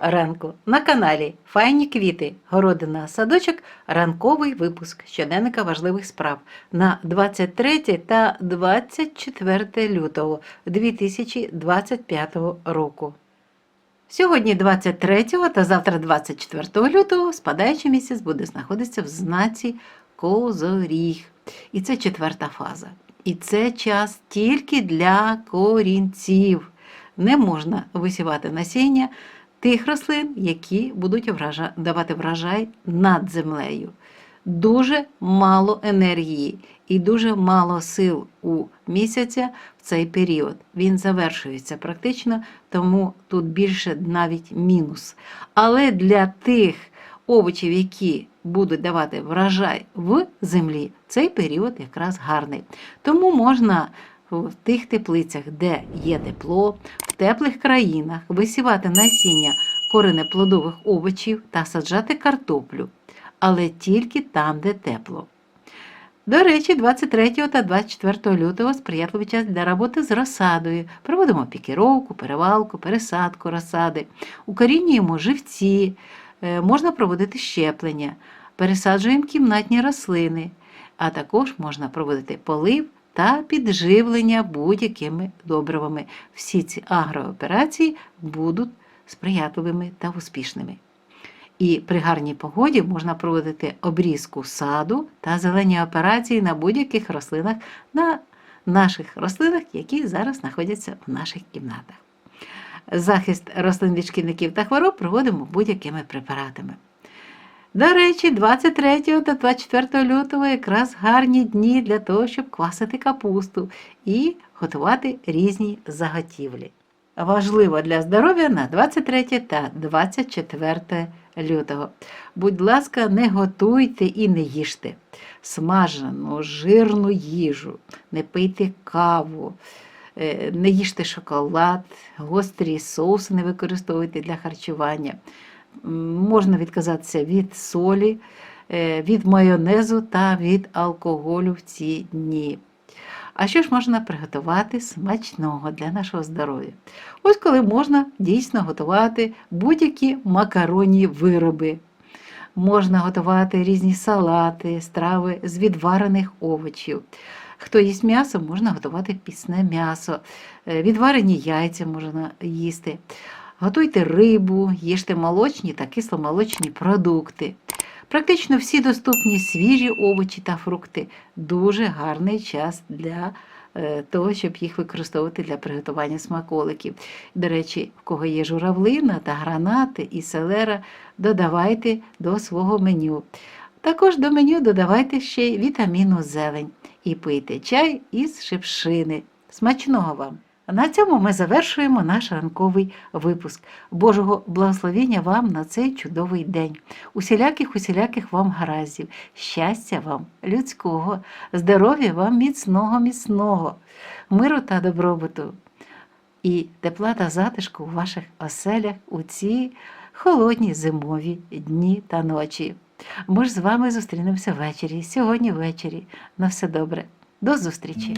ранку на каналі Файні квіти, городина, садочок, ранковий випуск щоденника важливих справ на 23 та 24 лютого 2025 року. Сьогодні 23 та завтра 24 лютого спадаючий місяць буде знаходитися в знаці Козоріг. І це четверта фаза. І це час тільки для корінців. Не можна висівати насіння тих рослин, які будуть вража- давати врожай над землею. Дуже мало енергії і дуже мало сил у місяця в цей період. Він завершується практично, тому тут більше навіть мінус. Але для тих овочів, які будуть давати врожай в землі, цей період якраз гарний. Тому можна в тих теплицях, де є тепло, в теплих країнах висівати насіння коренеплодових овочів та саджати картоплю, але тільки там, де тепло. До речі, 23 та 24 лютого сприятливий час для роботи з розсадою. Проводимо пікіровку, перевалку, пересадку розсади, укорінюємо живці, е, можна проводити щеплення, пересаджуємо кімнатні рослини, а також можна проводити полив та підживлення будь-якими добривами. Всі ці агрооперації будуть сприятливими та успішними. І при гарній погоді можна проводити обрізку саду та зелені операції на будь-яких рослинах, на наших рослинах, які зараз знаходяться в наших кімнатах. Захист рослин від шкідників та хвороб проводимо будь-якими препаратами. До речі, 23 та 24 лютого якраз гарні дні для того, щоб квасити капусту і готувати різні заготівлі. Важливо для здоров'я на 23 та 24 лютого. Будь ласка, не готуйте і не їжте смажену, жирну їжу, не пийте каву, е, не їжте шоколад, гострі соуси не використовуйте для харчування. Можна відказатися від солі, е, від майонезу та від алкоголю в ці дні. А що ж можна приготувати смачного для нашого здоров'я? Ось коли можна дійсно готувати будь-які макаронні вироби. Можна готувати різні салати, страви з відварених овочів. Хто їсть м'ясо, можна готувати пісне м'ясо, Е, відварені яйця можна їсти. Готуйте рибу, їжте молочні та кисломолочні продукти. Практично всі доступні свіжі овочі та фрукти дуже гарний час для е, того, щоб їх використовувати для приготування смаколиків. До речі, в кого є журавлина та гранати і селера, додавайте до свого меню. Також до меню додавайте ще й вітамінну зелень і пийте чай із шипшини. Смачного вам! На цьому ми завершуємо наш ранковий випуск. Божого благословення вам на цей чудовий день. Усіляких, усіляких вам гараздів, щастя вам, людського, здоров'я вам міцного, міцного, миру та добробуту і тепла та затишку у ваших оселях у ці холодні зимові дні та ночі. Ми ж з вами зустрінемося ввечері, сьогодні ввечері. На все добре. До зустрічі!